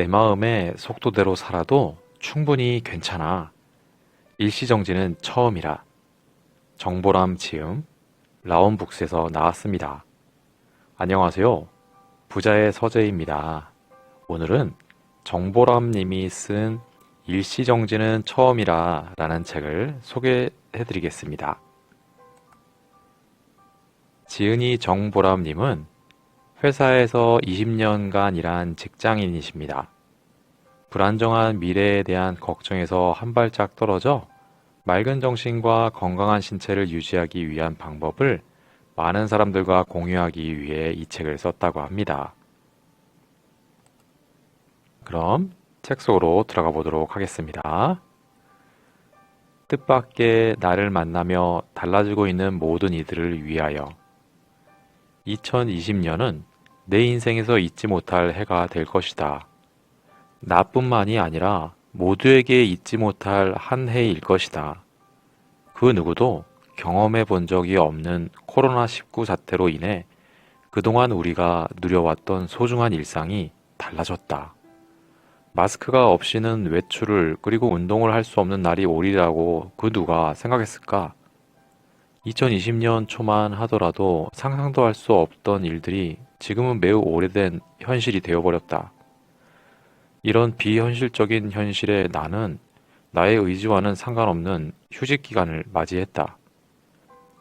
내 마음의 속도대로 살아도 충분히 괜찮아. 일시정지는 처음이라. 정보람 지음, 라온북스에서 나왔습니다. 안녕하세요. 부자의 서재입니다. 오늘은 정보람 님이 쓴 일시정지는 처음이라 라는 책을 소개해 드리겠습니다. 지은이 정보람 님은 회사에서 20년간 일한 직장인이십니다. 불안정한 미래에 대한 걱정에서 한 발짝 떨어져 맑은 정신과 건강한 신체를 유지하기 위한 방법을 많은 사람들과 공유하기 위해 이 책을 썼다고 합니다. 그럼 책 속으로 들어가 보도록 하겠습니다. 뜻밖의 나를 만나며 달라지고 있는 모든 이들을 위하여 2020년은 내 인생에서 잊지 못할 해가 될 것이다. 나뿐만이 아니라 모두에게 잊지 못할 한 해일 것이다. 그 누구도 경험해 본 적이 없는 코로나19 사태로 인해 그동안 우리가 누려왔던 소중한 일상이 달라졌다. 마스크가 없이는 외출을 그리고 운동을 할 수 없는 날이 오리라고 그 누가 생각했을까? 2020년 초만 하더라도 상상도 할 수 없던 일들이 지금은 매우 오래된 현실이 되어버렸다. 이런 비현실적인 현실에 나는 나의 의지와는 상관없는 휴직 기간을 맞이했다.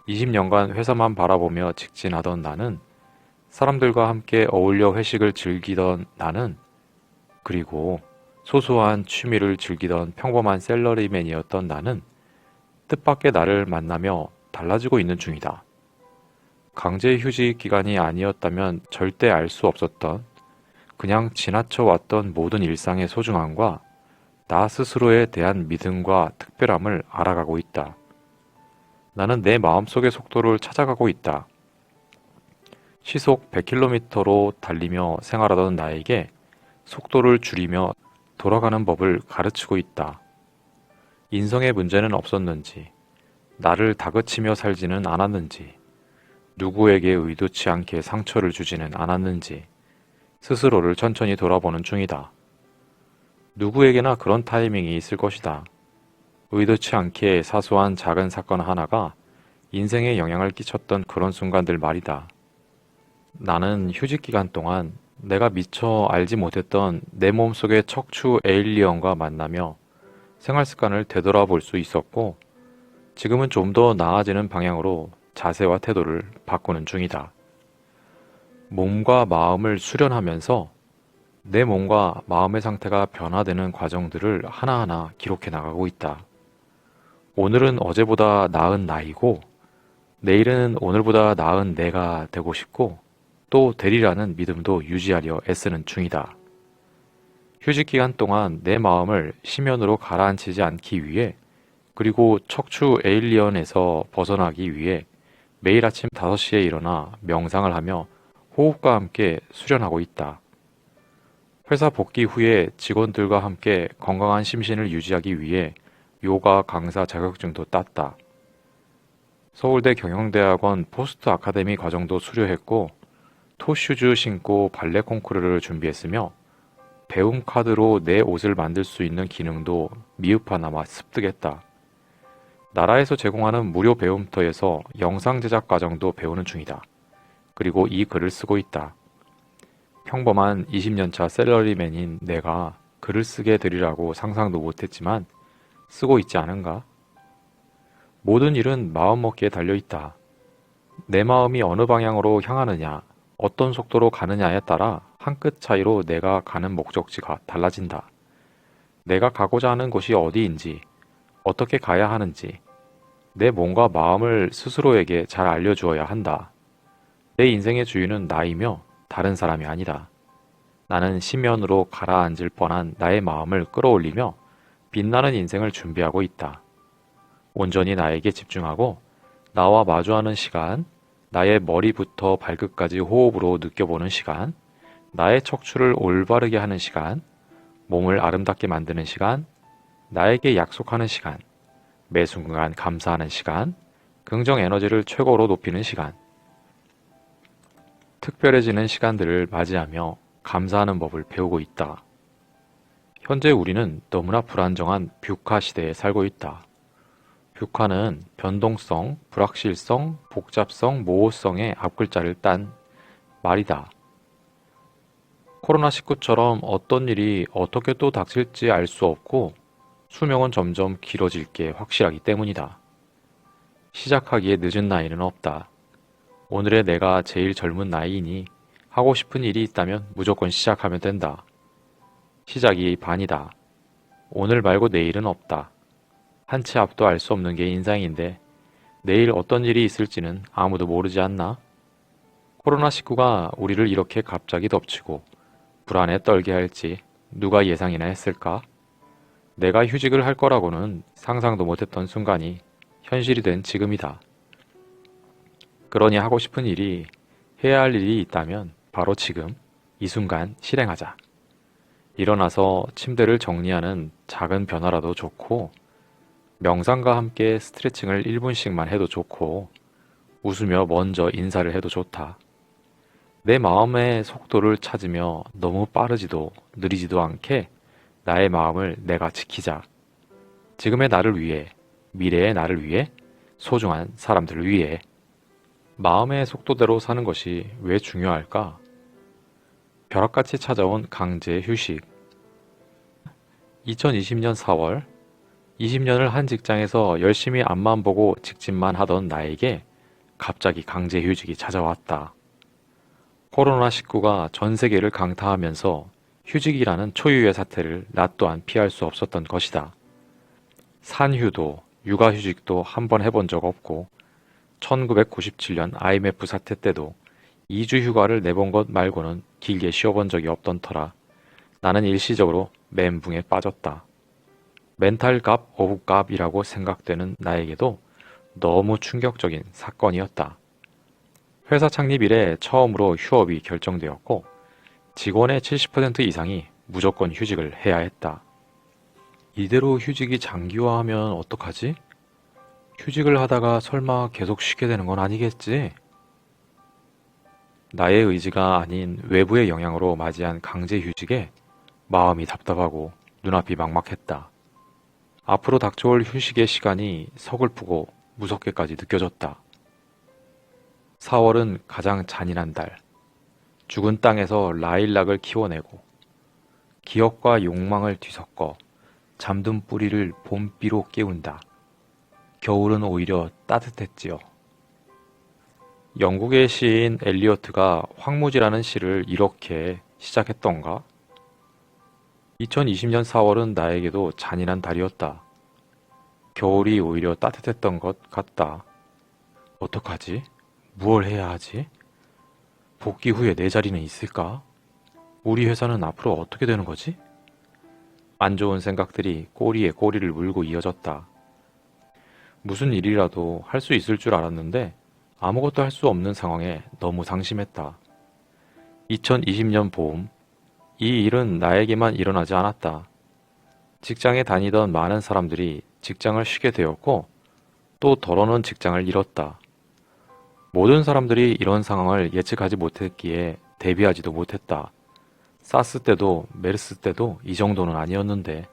20년간 회사만 바라보며 직진하던 나는 사람들과 함께 어울려 회식을 즐기던 나는 그리고 소소한 취미를 즐기던 평범한 셀러리맨이었던 나는 뜻밖의 나를 만나며 달라지고 있는 중이다. 강제 휴직 기간이 아니었다면 절대 알 수 없었던 그냥 지나쳐 왔던 모든 일상의 소중함과 나 스스로에 대한 믿음과 특별함을 알아가고 있다. 나는 내 마음속의 속도를 찾아가고 있다. 시속 100km로 달리며 생활하던 나에게 속도를 줄이며 돌아가는 법을 가르치고 있다. 인성의 문제는 없었는지, 나를 다그치며 살지는 않았는지, 누구에게 의도치 않게 상처를 주지는 않았는지, 스스로를 천천히 돌아보는 중이다. 누구에게나 그런 타이밍이 있을 것이다. 의도치 않게 사소한 작은 사건 하나가 인생에 영향을 끼쳤던 그런 순간들 말이다. 나는 휴직 기간 동안 내가 미처 알지 못했던 내 몸속의 척추 에일리언과 만나며 생활 습관을 되돌아볼 수 있었고 지금은 좀 더 나아지는 방향으로 자세와 태도를 바꾸는 중이다. 몸과 마음을 수련하면서 내 몸과 마음의 상태가 변화되는 과정들을 하나하나 기록해 나가고 있다. 오늘은 어제보다 나은 나이고, 내일은 오늘보다 나은 내가 되고 싶고, 또 되리라는 믿음도 유지하려 애쓰는 중이다. 휴직 기간 동안 내 마음을 심연으로 가라앉히지 않기 위해, 그리고 척추 에일리언에서 벗어나기 위해 매일 아침 5시에 일어나 명상을 하며 호흡과 함께 수련하고 있다. 회사 복귀 후에 직원들과 함께 건강한 심신을 유지하기 위해 요가 강사 자격증도 땄다. 서울대 경영대학원 포스트 아카데미 과정도 수료했고 토슈즈 신고 발레 콩쿠르를 준비했으며 배움 카드로 내 옷을 만들 수 있는 기능도 미흡하나마 습득했다. 나라에서 제공하는 무료 배움터에서 영상 제작 과정도 배우는 중이다. 그리고 이 글을 쓰고 있다. 평범한 20년차 셀러리맨인 내가 글을 쓰게 되리라고 상상도 못했지만 쓰고 있지 않은가? 모든 일은 마음먹기에 달려 있다. 내 마음이 어느 방향으로 향하느냐, 어떤 속도로 가느냐에 따라 한 끗 차이로 내가 가는 목적지가 달라진다. 내가 가고자 하는 곳이 어디인지, 어떻게 가야 하는지, 내 몸과 마음을 스스로에게 잘 알려주어야 한다. 내 인생의 주인은 나이며 다른 사람이 아니다. 나는 심연으로 가라앉을 뻔한 나의 마음을 끌어올리며 빛나는 인생을 준비하고 있다. 온전히 나에게 집중하고 나와 마주하는 시간, 나의 머리부터 발끝까지 호흡으로 느껴보는 시간, 나의 척추를 올바르게 하는 시간, 몸을 아름답게 만드는 시간, 나에게 약속하는 시간, 매 순간 감사하는 시간, 긍정 에너지를 최고로 높이는 시간, 특별해지는 시간들을 맞이하며 감사하는 법을 배우고 있다. 현재 우리는 너무나 불안정한 뷰카 시대에 살고 있다. 뷰카는 변동성, 불확실성, 복잡성, 모호성의 앞글자를 딴 말이다. 코로나19처럼 어떤 일이 어떻게 또 닥칠지 알 수 없고 수명은 점점 길어질 게 확실하기 때문이다. 시작하기에 늦은 나이는 없다. 오늘의 내가 제일 젊은 나이이니 하고 싶은 일이 있다면 무조건 시작하면 된다. 시작이 반이다. 오늘 말고 내일은 없다. 한 치 앞도 알 수 없는 게 인생인데 내일 어떤 일이 있을지는 아무도 모르지 않나? 코로나19가 우리를 이렇게 갑자기 덮치고 불안에 떨게 할지 누가 예상이나 했을까? 내가 휴직을 할 거라고는 상상도 못했던 순간이 현실이 된 지금이다. 그러니 하고 싶은 일이 해야 할 일이 있다면 바로 지금 이 순간 실행하자. 일어나서 침대를 정리하는 작은 변화라도 좋고 명상과 함께 스트레칭을 1분씩만 해도 좋고 웃으며 먼저 인사를 해도 좋다. 내 마음의 속도를 찾으며 너무 빠르지도 느리지도 않게 나의 마음을 내가 지키자. 지금의 나를 위해, 미래의 나를 위해, 소중한 사람들을 위해. 마음의 속도대로 사는 것이 왜 중요할까? 벼락같이 찾아온 강제 휴식. 2020년 4월, 20년을 한 직장에서 열심히 앞만 보고 직진만 하던 나에게 갑자기 강제 휴직이 찾아왔다. 코로나19가 전 세계를 강타하면서 휴직이라는 초유의 사태를 나 또한 피할 수 없었던 것이다. 산휴도, 육아휴직도 한 번 해본 적 없고 1997년 IMF 사태 때도 2주 휴가를 내본 것 말고는 길게 쉬어본 적이 없던 터라 나는 일시적으로 멘붕에 빠졌다. 멘탈 값, 오브 값이라고 생각되는 나에게도 너무 충격적인 사건이었다. 회사 창립 이래 처음으로 휴업이 결정되었고 직원의 70% 이상이 무조건 휴직을 해야 했다. 이대로 휴직이 장기화하면 어떡하지? 휴직을 하다가 설마 계속 쉬게 되는 건 아니겠지? 나의 의지가 아닌 외부의 영향으로 맞이한 강제 휴직에 마음이 답답하고 눈앞이 막막했다. 앞으로 닥쳐올 휴식의 시간이 서글프고 무섭게까지 느껴졌다. 4월은 가장 잔인한 달. 죽은 땅에서 라일락을 키워내고 기억과 욕망을 뒤섞어 잠든 뿌리를 봄비로 깨운다. 겨울은 오히려 따뜻했지요. 영국의 시인 엘리어트가 황무지라는 시를 이렇게 시작했던가? 2020년 4월은 나에게도 잔인한 달이었다. 겨울이 오히려 따뜻했던 것 같다. 어떡하지? 무얼 해야 하지? 복귀 후에 내 자리는 있을까? 우리 회사는 앞으로 어떻게 되는 거지? 안 좋은 생각들이 꼬리에 꼬리를 물고 이어졌다. 무슨 일이라도 할 수 있을 줄 알았는데 아무것도 할 수 없는 상황에 너무 상심했다. 2020년 봄, 이 일은 나에게만 일어나지 않았다. 직장에 다니던 많은 사람들이 직장을 쉬게 되었고 또 덜어는 직장을 잃었다. 모든 사람들이 이런 상황을 예측하지 못했기에 대비하지도 못했다. 사스 때도 메르스 때도 이 정도는 아니었는데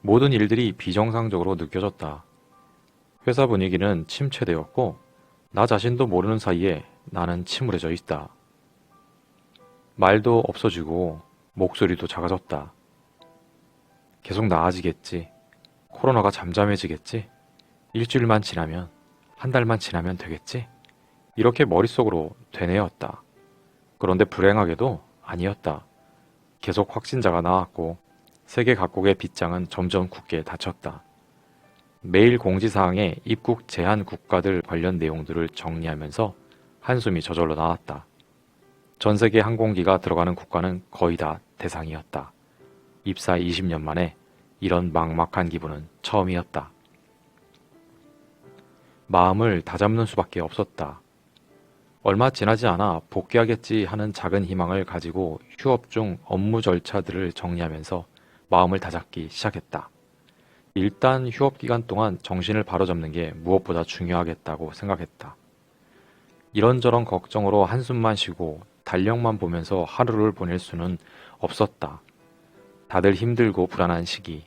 모든 일들이 비정상적으로 느껴졌다. 회사 분위기는 침체되었고 나 자신도 모르는 사이에 나는 침울해져 있다. 말도 없어지고 목소리도 작아졌다. 계속 나아지겠지. 코로나가 잠잠해지겠지. 일주일만 지나면, 한 달만 지나면 되겠지. 이렇게 머릿속으로 되뇌었다. 그런데 불행하게도 아니었다. 계속 확진자가 나왔고 세계 각국의 빗장은 점점 굳게 닫혔다. 매일 공지사항에 입국 제한 국가들 관련 내용들을 정리하면서 한숨이 저절로 나왔다. 전 세계 항공기가 들어가는 국가는 거의 다 대상이었다. 입사 20년 만에 이런 막막한 기분은 처음이었다. 마음을 다잡는 수밖에 없었다. 얼마 지나지 않아 복귀하겠지 하는 작은 희망을 가지고 휴업 중 업무 절차들을 정리하면서 마음을 다잡기 시작했다. 일단 휴업 기간 동안 정신을 바로잡는 게 무엇보다 중요하겠다고 생각했다. 이런저런 걱정으로 한숨만 쉬고 달력만 보면서 하루를 보낼 수는 없었다. 다들 힘들고 불안한 시기,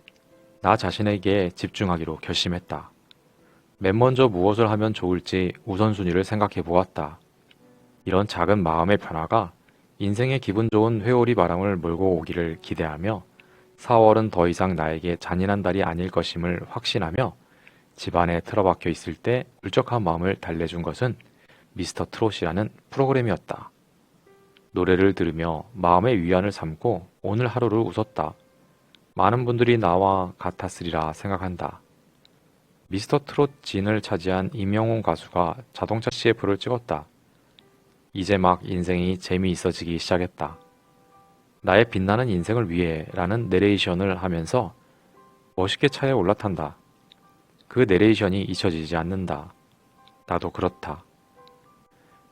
나 자신에게 집중하기로 결심했다. 맨 먼저 무엇을 하면 좋을지 우선순위를 생각해 보았다. 이런 작은 마음의 변화가 인생의 기분 좋은 회오리 바람을 몰고 오기를 기대하며 4월은 더 이상 나에게 잔인한 달이 아닐 것임을 확신하며 집안에 틀어박혀 있을 때 울적한 마음을 달래준 것은 미스터 트롯이라는 프로그램이었다. 노래를 들으며 마음의 위안을 삼고 오늘 하루를 웃었다. 많은 분들이 나와 같았으리라 생각한다. 미스터 트롯 진을 차지한 임영웅 가수가 자동차 CF를 찍었다. 이제 막 인생이 재미있어지기 시작했다. 나의 빛나는 인생을 위해 라는 내레이션을 하면서 멋있게 차에 올라탄다. 그 내레이션이 잊혀지지 않는다. 나도 그렇다.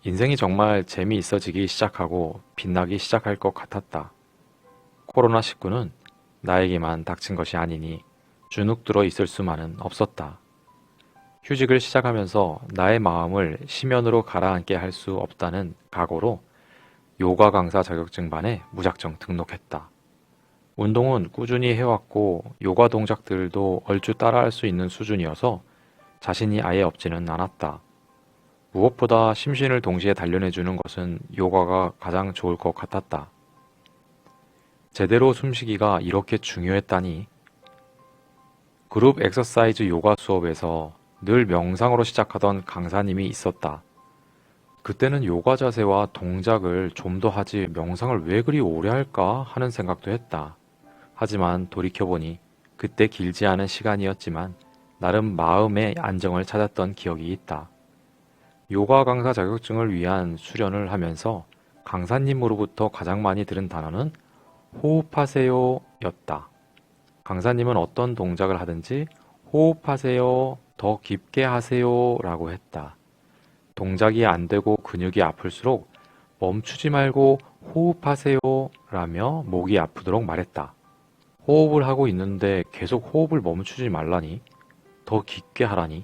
인생이 정말 재미있어지기 시작하고 빛나기 시작할 것 같았다. 코로나19는 나에게만 닥친 것이 아니니 주눅 들어 있을 수만은 없었다. 휴직을 시작하면서 나의 마음을 심연으로 가라앉게 할 수 없다는 각오로 요가 강사 자격증반에 무작정 등록했다. 운동은 꾸준히 해왔고 요가 동작들도 얼추 따라할 수 있는 수준이어서 자신이 아예 없지는 않았다. 무엇보다 심신을 동시에 단련해주는 것은 요가가 가장 좋을 것 같았다. 제대로 숨쉬기가 이렇게 중요했다니. 그룹 엑서사이즈 요가 수업에서 늘 명상으로 시작하던 강사님이 있었다. 그때는 요가 자세와 동작을 좀 더 하지 명상을 왜 그리 오래 할까 하는 생각도 했다. 하지만 돌이켜보니 그때 길지 않은 시간이었지만 나름 마음의 안정을 찾았던 기억이 있다. 요가 강사 자격증을 위한 수련을 하면서 강사님으로부터 가장 많이 들은 단어는 호흡하세요 였다. 강사님은 어떤 동작을 하든지 호흡하세요, 더 깊게 하세요 라고 했다. 동작이 안 되고 근육이 아플수록 멈추지 말고 호흡하세요 라며 목이 아프도록 말했다. 호흡을 하고 있는데 계속 호흡을 멈추지 말라니, 더 깊게 하라니.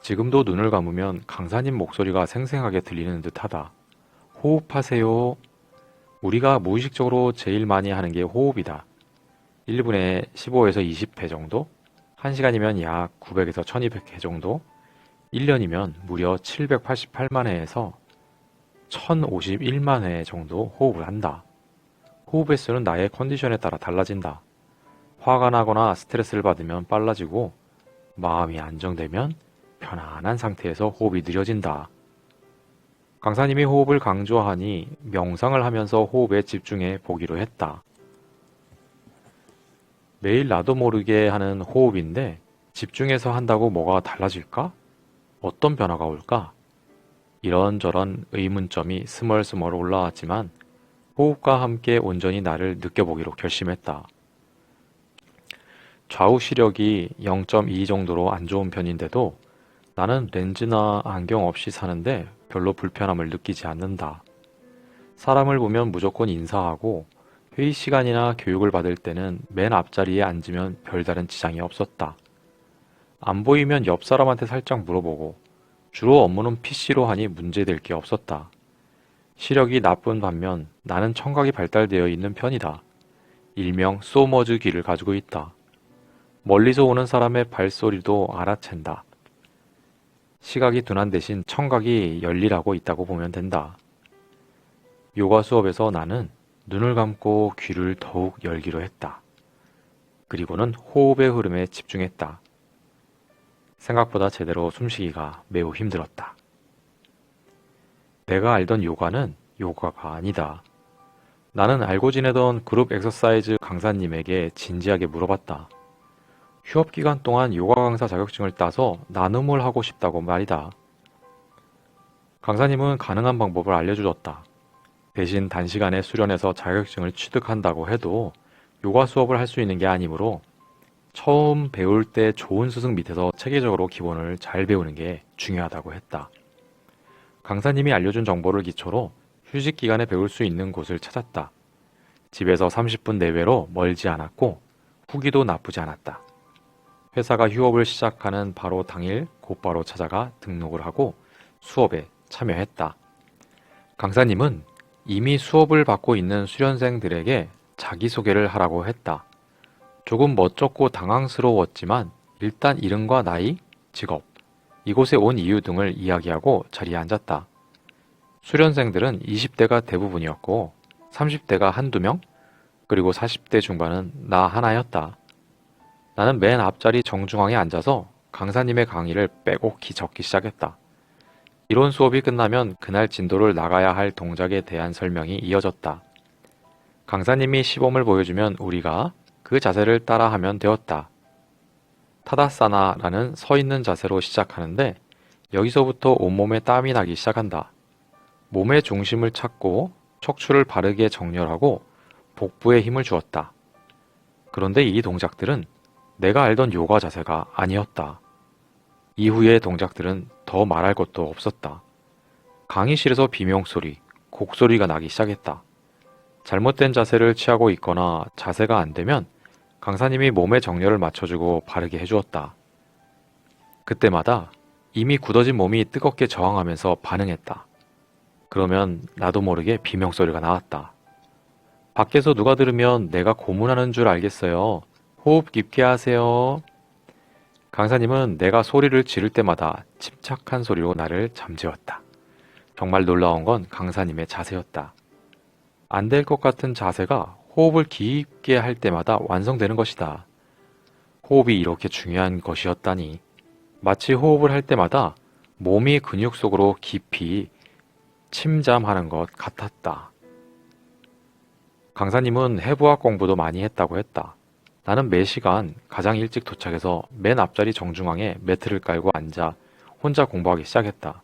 지금도 눈을 감으면 강사님 목소리가 생생하게 들리는 듯 하다. 호흡하세요. 우리가 무의식적으로 제일 많이 하는 게 호흡이다. 1분에 15에서 20회 정도? 1시간이면 약 900에서 1200회 정도? 1년이면 무려 788만 회에서 1051만 회 정도 호흡을 한다. 호흡 횟수는 나의 컨디션에 따라 달라진다. 화가 나거나 스트레스를 받으면 빨라지고 마음이 안정되면 편안한 상태에서 호흡이 느려진다. 강사님이 호흡을 강조하니 명상을 하면서 호흡에 집중해 보기로 했다. 매일 나도 모르게 하는 호흡인데 집중해서 한다고 뭐가 달라질까? 어떤 변화가 올까? 이런저런 의문점이 스멀스멀 올라왔지만 호흡과 함께 온전히 나를 느껴보기로 결심했다. 좌우 시력이 0.2 정도로 안 좋은 편인데도 나는 렌즈나 안경 없이 사는데 별로 불편함을 느끼지 않는다. 사람을 보면 무조건 인사하고 회의 시간이나 교육을 받을 때는 맨 앞자리에 앉으면 별다른 지장이 없었다. 안 보이면 옆 사람한테 살짝 물어보고 주로 업무는 PC로 하니 문제될 게 없었다. 시력이 나쁜 반면 나는 청각이 발달되어 있는 편이다. 일명 소머즈 귀를 가지고 있다. 멀리서 오는 사람의 발소리도 알아챈다. 시각이 둔한 대신 청각이 열일하고 있다고 보면 된다. 요가 수업에서 나는 눈을 감고 귀를 더욱 열기로 했다. 그리고는 호흡의 흐름에 집중했다. 생각보다 제대로 숨쉬기가 매우 힘들었다. 내가 알던 요가는 요가가 아니다. 나는 알고 지내던 그룹 엑서사이즈 강사님에게 진지하게 물어봤다. 휴업 기간 동안 요가 강사 자격증을 따서 나눔을 하고 싶다고 말이다. 강사님은 가능한 방법을 알려주었다. 대신 단시간에 수련해서 자격증을 취득한다고 해도 요가 수업을 할 수 있는 게 아니므로 처음 배울 때 좋은 스승 밑에서 체계적으로 기본을 잘 배우는 게 중요하다고 했다. 강사님이 알려준 정보를 기초로 휴식 기간에 배울 수 있는 곳을 찾았다. 집에서 30분 내외로 멀지 않았고 후기도 나쁘지 않았다. 회사가 휴업을 시작하는 바로 당일 곧바로 찾아가 등록을 하고 수업에 참여했다. 강사님은 이미 수업을 받고 있는 수련생들에게 자기소개를 하라고 했다. 조금 멋쩍고 당황스러웠지만 일단 이름과 나이, 직업, 이곳에 온 이유 등을 이야기하고 자리에 앉았다. 수련생들은 20대가 대부분이었고 30대가 한두 명, 그리고 40대 중반은 나 하나였다. 나는 맨 앞자리 정중앙에 앉아서 강사님의 강의를 빼곡히 적기 시작했다. 이론 수업이 끝나면 그날 진도를 나가야 할 동작에 대한 설명이 이어졌다. 강사님이 시범을 보여주면 우리가 그 자세를 따라하면 되었다. 타다사나라는 서 있는 자세로 시작하는데 여기서부터 온몸에 땀이 나기 시작한다. 몸의 중심을 찾고 척추를 바르게 정렬하고 복부에 힘을 주었다. 그런데 이 동작들은 내가 알던 요가 자세가 아니었다. 이후의 동작들은 더 말할 것도 없었다. 강의실에서 비명소리, 곡소리가 나기 시작했다. 잘못된 자세를 취하고 있거나 자세가 안 되면 강사님이 몸의 정렬을 맞춰주고 바르게 해주었다. 그때마다 이미 굳어진 몸이 뜨겁게 저항하면서 반응했다. 그러면 나도 모르게 비명소리가 나왔다. 밖에서 누가 들으면 내가 고문하는 줄 알겠어요. 호흡 깊게 하세요. 강사님은 내가 소리를 지를 때마다 침착한 소리로 나를 잠재웠다. 정말 놀라운 건 강사님의 자세였다. 안 될 것 같은 자세가 호흡을 깊게 할 때마다 완성되는 것이다. 호흡이 이렇게 중요한 것이었다니. 마치 호흡을 할 때마다 몸이 근육 속으로 깊이 침잠하는 것 같았다. 강사님은 해부학 공부도 많이 했다고 했다. 나는 매 시간 가장 일찍 도착해서 맨 앞자리 정중앙에 매트를 깔고 앉아 혼자 공부하기 시작했다.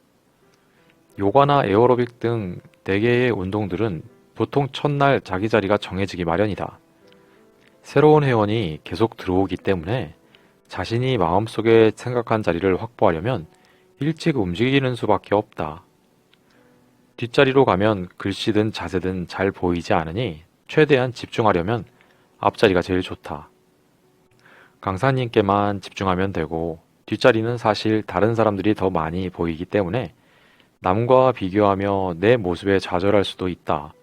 요가나 에어로빅 등 4개의 운동들은 보통 첫날 자기 자리가 정해지기 마련이다. 새로운 회원이 계속 들어오기 때문에 자신이 마음속에 생각한 자리를 확보하려면 일찍 움직이는 수밖에 없다. 뒷자리로 가면 글씨든 자세든 잘 보이지 않으니 최대한 집중하려면 앞자리가 제일 좋다. 강사님께만 집중하면 되고 뒷자리는 사실 다른 사람들이 더 많이 보이기 때문에 남과 비교하며 내 모습에 좌절할 수도 있다.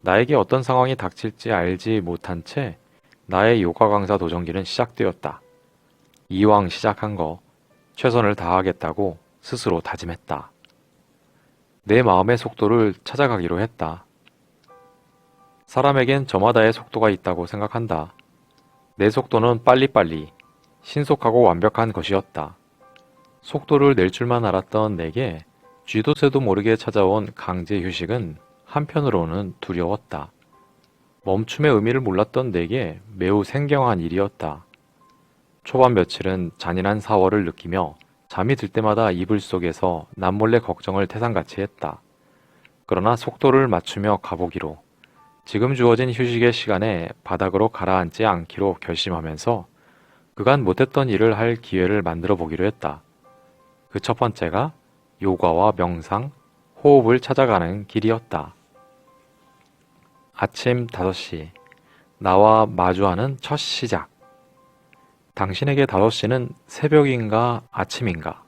나에게 어떤 상황이 닥칠지 알지 못한 채 나의 요가 강사 도전기는 시작되었다. 이왕 시작한 거 최선을 다하겠다고 스스로 다짐했다. 내 마음의 속도를 찾아가기로 했다. 사람에겐 저마다의 속도가 있다고 생각한다. 내 속도는 빨리빨리, 신속하고 완벽한 것이었다. 속도를 낼 줄만 알았던 내게 쥐도 새도 모르게 찾아온 강제 휴식은 한편으로는 두려웠다. 멈춤의 의미를 몰랐던 내게 매우 생경한 일이었다. 초반 며칠은 잔인한 사월을 느끼며 잠이 들 때마다 이불 속에서 남몰래 걱정을 태산같이 했다. 그러나 속도를 맞추며 가보기로 지금 주어진 휴식의 시간에 바닥으로 가라앉지 않기로 결심하면서 그간 못했던 일을 할 기회를 만들어 보기로 했다. 그 첫 번째가 요가와 명상, 호흡을 찾아가는 길이었다. 아침 5시, 나와 마주하는 첫 시작. 당신에게 5시는 새벽인가 아침인가?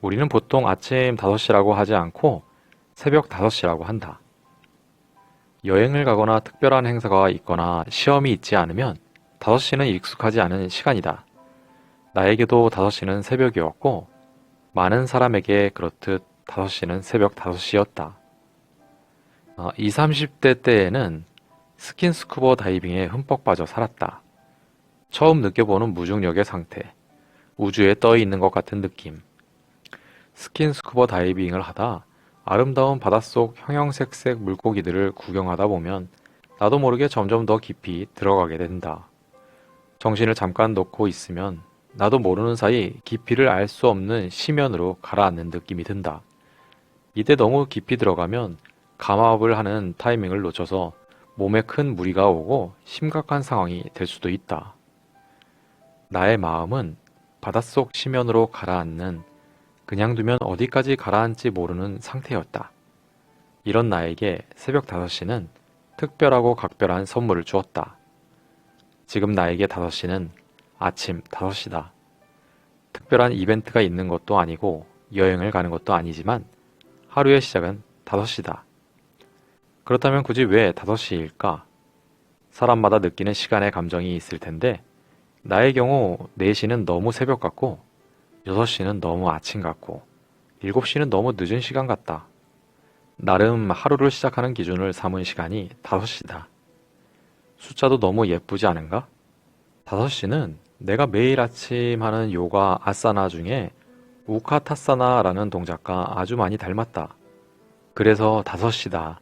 우리는 보통 아침 5시라고 하지 않고 새벽 5시라고 한다. 여행을 가거나 특별한 행사가 있거나 시험이 있지 않으면 5시는 익숙하지 않은 시간이다. 나에게도 5시는 새벽이었고 많은 사람에게 그렇듯 5시는 새벽 5시였다. 어, 20, 30대 때에는 스킨스쿠버 다이빙에 흠뻑 빠져 살았다. 처음 느껴보는 무중력의 상태, 우주에 떠 있는 것 같은 느낌. 스킨스쿠버 다이빙을 하다 아름다운 바닷속 형형색색 물고기들을 구경하다 보면 나도 모르게 점점 더 깊이 들어가게 된다. 정신을 잠깐 놓고 있으면 나도 모르는 사이 깊이를 알 수 없는 심연으로 가라앉는 느낌이 든다. 이때 너무 깊이 들어가면 감압을 하는 타이밍을 놓쳐서 몸에 큰 무리가 오고 심각한 상황이 될 수도 있다. 나의 마음은 바닷속 심연으로 가라앉는 그냥 두면 어디까지 가라앉지 모르는 상태였다. 이런 나에게 새벽 5시는 특별하고 각별한 선물을 주었다. 지금 나에게 5시는 아침 5시다. 특별한 이벤트가 있는 것도 아니고 여행을 가는 것도 아니지만 하루의 시작은 5시다. 그렇다면 굳이 왜 5시일까? 사람마다 느끼는 시간의 감정이 있을 텐데, 나의 경우 4시는 너무 새벽 같고, 6시는 너무 아침 같고, 7시는 너무 늦은 시간 같다. 나름 하루를 시작하는 기준을 삼은 시간이 5시다. 숫자도 너무 예쁘지 않은가? 5시는 내가 매일 아침 하는 요가 아사나 중에 우카타사나라는 동작과 아주 많이 닮았다. 그래서 5시다.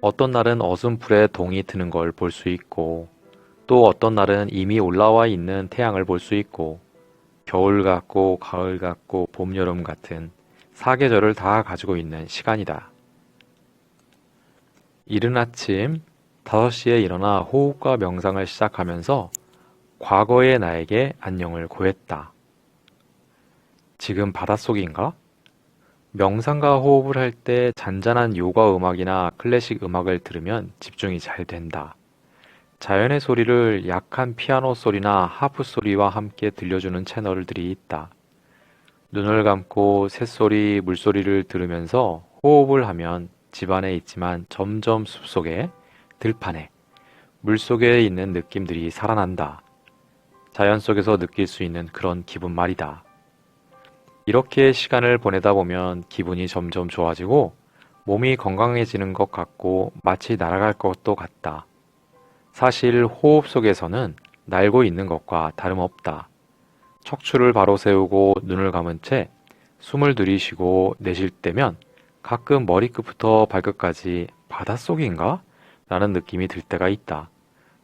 어떤 날은 어슴풀에 동이 트는 걸 볼 수 있고, 또 어떤 날은 이미 올라와 있는 태양을 볼 수 있고, 겨울 같고, 가을 같고, 봄, 여름 같은 사계절을 다 가지고 있는 시간이다. 이른 아침 5시에 일어나 호흡과 명상을 시작하면서 과거의 나에게 안녕을 고했다. 지금 바닷속인가? 명상과 호흡을 할 때 잔잔한 요가 음악이나 클래식 음악을 들으면 집중이 잘 된다. 자연의 소리를 약한 피아노 소리나 하프 소리와 함께 들려주는 채널들이 있다. 눈을 감고 새소리, 물소리를 들으면서 호흡을 하면 집안에 있지만 점점 숲속에, 들판에, 물속에 있는 느낌들이 살아난다. 자연 속에서 느낄 수 있는 그런 기분 말이다. 이렇게 시간을 보내다 보면 기분이 점점 좋아지고 몸이 건강해지는 것 같고 마치 날아갈 것도 같다. 사실 호흡 속에서는 날고 있는 것과 다름없다. 척추를 바로 세우고 눈을 감은 채 숨을 들이쉬고 내쉴 때면 가끔 머리끝부터 발끝까지 바닷속인가? 라는 느낌이 들 때가 있다.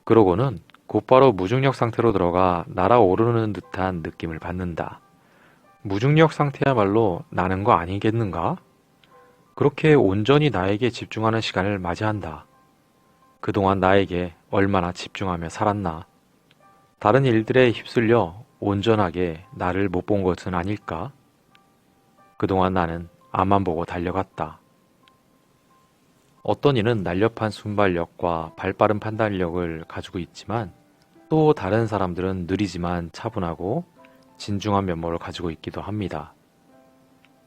그러고는 곧바로 무중력 상태로 들어가 날아오르는 듯한 느낌을 받는다. 무중력 상태야말로 나는 거 아니겠는가? 그렇게 온전히 나에게 집중하는 시간을 맞이한다. 그동안 나에게 얼마나 집중하며 살았나? 다른 일들에 휩쓸려 온전하게 나를 못 본 것은 아닐까? 그동안 나는 앞만 보고 달려갔다. 어떤 이는 날렵한 순발력과 발빠른 판단력을 가지고 있지만 또 다른 사람들은 느리지만 차분하고 진중한 면모를 가지고 있기도 합니다.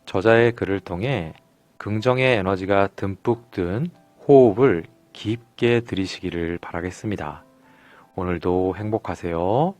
저자의 글을 통해 긍정의 에너지가 듬뿍 든 호흡을 깊게 들이시기를 바라겠습니다. 오늘도 행복하세요.